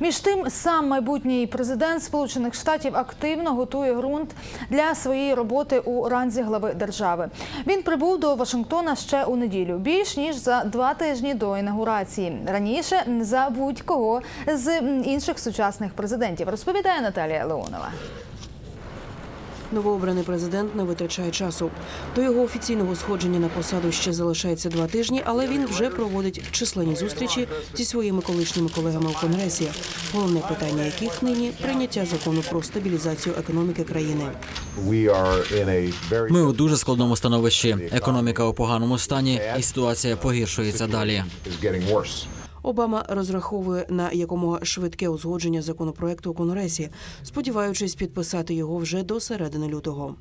Між тим, сам майбутній президент Сполучених Штатів активно готує ґрунт для своєї роботи у ранзі глави держави. Він прибув до Вашингтона ще у неділю, більш ніж за два тижні до інаугурації. Раніше за будь-кого з інших сучасних президентів, розповідає Наталія Леонова. Новообраний президент не витрачає часу. До його офіційного сходження на посаду ще залишається два тижні, але він вже проводить численні зустрічі зі своїми колишніми колегами у конгресі. Головне питання яких нині прийняття закону про стабілізацію економіки країни. Ми у дуже складному становищі. Економіка у поганому стані, і ситуація погіршується далі. Обама розраховує на якомога швидке узгодження законопроекту у конгресі, сподіваючись підписати його вже до середини лютого.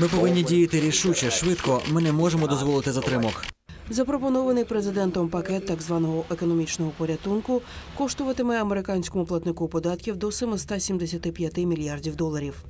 Ми повинні діяти рішуче, швидко. Ми не можемо дозволити затримок. Запропонований президентом пакет так званого економічного порятунку коштуватиме американському платнику податків до 775 мільярдів доларів.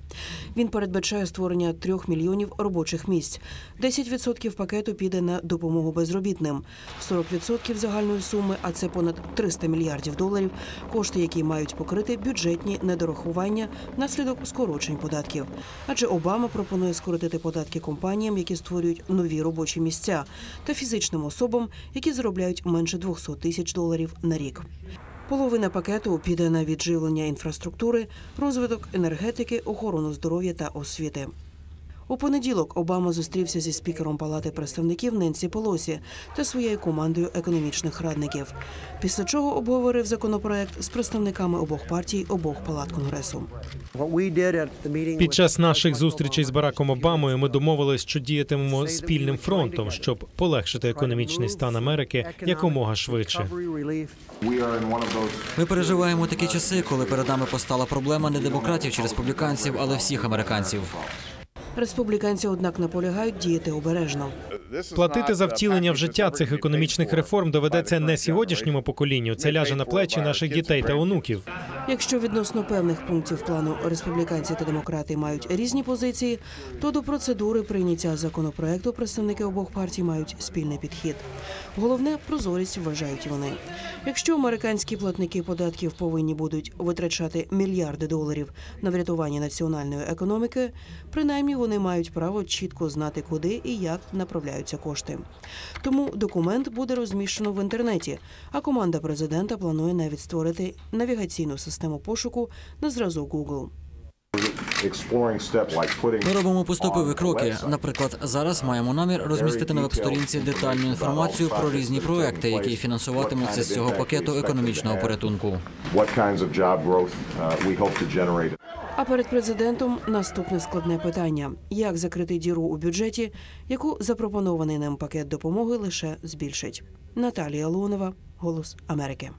Він передбачає створення трьох мільйонів робочих місць. 10% пакету піде на допомогу безробітним, 40% загальної суми, а це понад 300 мільярдів доларів, кошти, які мають покрити бюджетні недорахування внаслідок скорочень податків. Адже Обама пропонує скоротити податки компаніям, які створюють нові робочі місця, та фізичним особам, які заробляють менше 200 тисяч доларів на рік. Половина пакету піде на відживлення інфраструктури, розвиток енергетики, охорону здоров'я та освіти. У понеділок Обама зустрівся зі спікером Палати представників Ненсі Полосі та своєю командою економічних радників. Після чого обговорив законопроект з представниками обох партій обох палат конгресу. Під час наших зустрічей з Бараком Обамою ми домовились, що діятимемо спільним фронтом, щоб полегшити економічний стан Америки якомога швидше. Ми переживаємо такі часи, коли перед нами постала проблема не демократів чи республіканців, але всіх американців. Республіканці, однак, наполягають діяти обережно. Платити за втілення в життя цих економічних реформ доведеться не сьогоднішньому поколінню. Це ляже на плечі наших дітей та онуків. Якщо відносно певних пунктів плану республіканці та демократи мають різні позиції, то до процедури прийняття законопроекту представники обох партій мають спільний підхід. Головне прозорість вважають вони. Якщо американські платники податків повинні будуть витрачати мільярди доларів на врятування національної економіки, принаймні вони мають право чітко знати, куди і як направляються кошти. Тому документ буде розміщено в інтернеті. А команда президента планує навіть створити навігаційну систему пошуку на зразок Google. Ми робимо поступові кроки. Наприклад, зараз маємо намір розмістити на веб-сторінці детальну інформацію про різні проекти, які фінансуватимуться з цього пакету економічного порятунку. uh. А перед президентом наступне складне питання: як закрити діру у бюджеті, яку запропонований ним пакет допомоги лише збільшить. Наталія Лунова, Голос Америки.